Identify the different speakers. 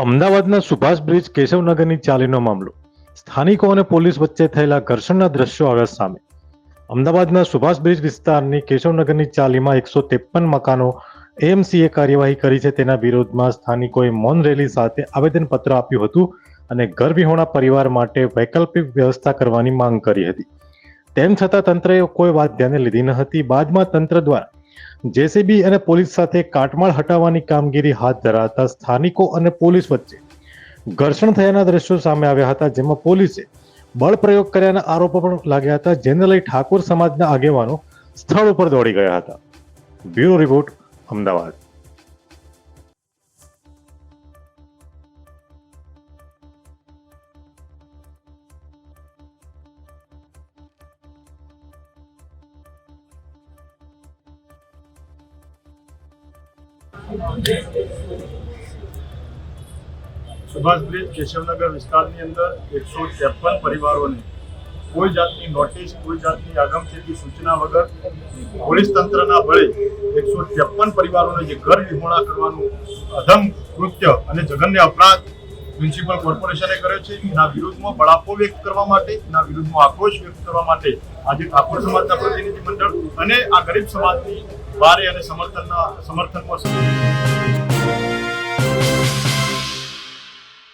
Speaker 1: અમદાવાદના સુભાષ બ્રિજ કેશવનગરની ચાલીનો મામલો. સ્થાનિકો અને પોલીસ વચ્ચે થયેલા ઘર્ષણના દ્રશ્યો આવ્યા સામે. અમદાવાદના સુભાષ બ્રિજ વિસ્તારની કેશવનગરની ચાલીમાં એકસો ત્રેપન મકાનો એએમસીએ કાર્યવાહી કરી છે. તેના વિરોધમાં સ્થાનિકોએ મૌન રેલી સાથે આવેદનપત્ર આપ્યું હતું અને ઘરવિહોણા પરિવાર માટે વૈકલ્પિક વ્યવસ્થા કરવાની માંગ કરી હતી. તેમ છતાં તંત્રએ કોઈ વાત ધ્યાને લીધી ન હતી. બાદમાં તંત્ર દ્વારા જેસીબી અને પોલીસ સાથે કાટમાળ હટાવવાની કામગીરી હાથ ધરાતા સ્થાનિકો અને પોલીસ વચ્ચે ઘર્ષણ થયાના દ્રશ્યો સામે આવ્યા હતા, જેમાં પોલીસે બળ પ્રયોગ કર્યાના આરોપો પણ લાગ્યા હતા. જેને લઈ ઠાકોર સમાજના આગેવાનો સ્થળ ઉપર દોડી ગયા હતા. Bureau report, Ahmedabad.
Speaker 2: Subhash bridge Keshavnagar વિસ્તારની અંદર એકસો ત્રેપન પરિવારોને કોઈ જાતની નોટિસ, કોઈ જાતની આગમચેતી સૂચના વગર પોલીસ તંત્રના બળે એકસો ત્રેપન પરિવારોને જે ઘર વિહોણા કરવાનું અધમ કૃત્ય અને જઘન્ય અપરાધ મ્યુનિસિપલ કોર્પોરેશને કર્યો છે, એના વિરુદ્ધમાં બળાપો વ્યક્ત કરવા માટે, એના વિરુદ્ધમાં આક્રોશ વ્યક્ત કરવા માટે આજે ઠાકોર સમાજના પ્રતિનિધિ મંડળ અને આ ગરીબ સમાજની બારે અને સમર્થનના સમર્થનમાં